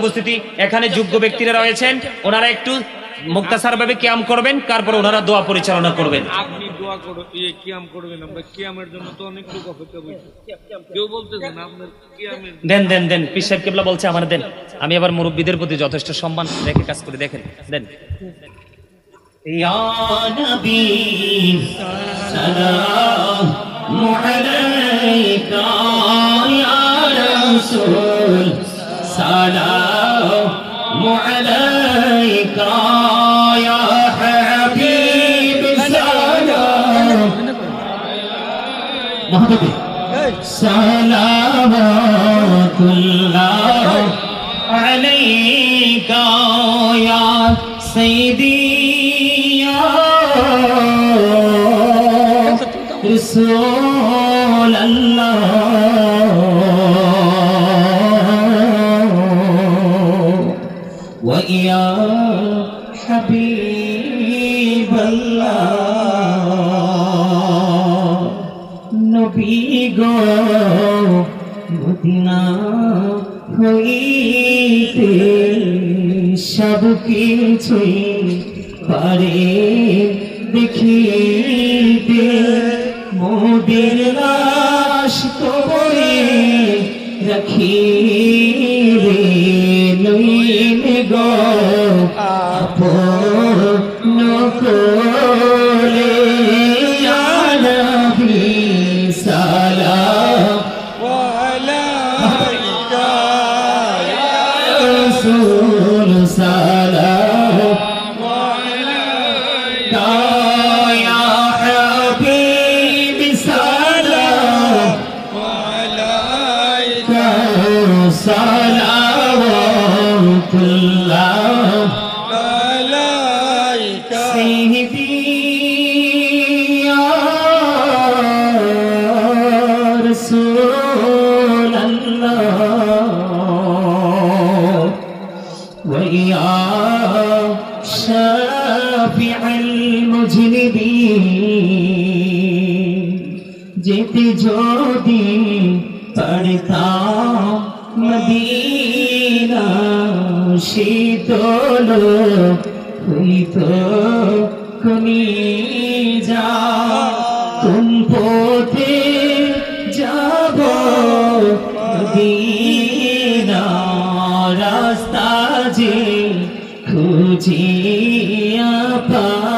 উপস্থিতি। এখানে যোগ্য ব্যক্তিরা রয়েছেন। ওনারা একটু মুক্তাসার ভাবে ক্যাম করবেন তারপর ওনারা দোয়া পরিচালনা করবেন। আপনি দোয়া করো কিয়াম করবেন আমরা। কিয়ামের জন্য তো অনেক লোক অপেক্ষা কেউ আপনার কিয়ামের দেন দেন দেন সাহেব বলছে দেন। আমি আবার মুরব্বীদের প্রতি যথেষ্ট সম্মান রেখে কাজ করে দেখেন দেন। ইয়া নবী সালাম ইয়া রাসূল। سلام عليك يا حبيب سلام محبوبي صلوات الله عليك يا سيدي يا رسول الله. ويا حبيب الله নবী গো মদিনা হইতে সব কিছুই পারে দেখিতে মোদের লাশ কবরে রাখিবে صلوات الله عليك سيدي يا رسول الله ويا شافع المجنبين جئت جودي پڑھتا মদিনা শীতল হইত কোনি যা কোন পথে যাব মদিনা? রাস্তা যে খুঁজিয়া পাই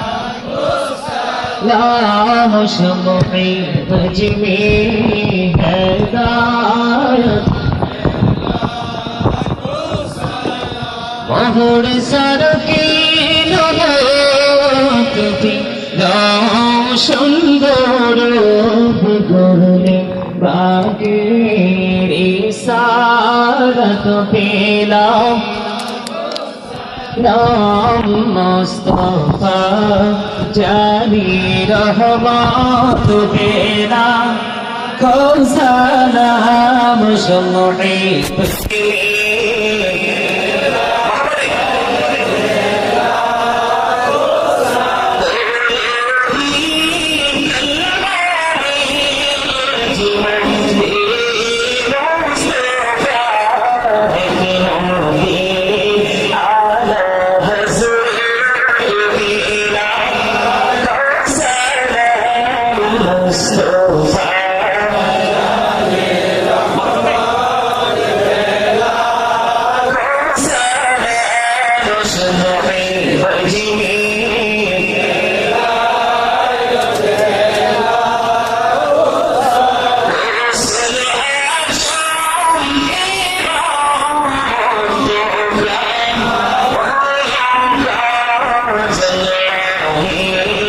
লাম শমহি বজমে হেদায়ত মহুর সরকে নমত লাম সুন্দর করলে বাগের ইসারত পেলাম নাম মুস্তফা জানি রহমত বেলা কৌসালাম সমহি Amen.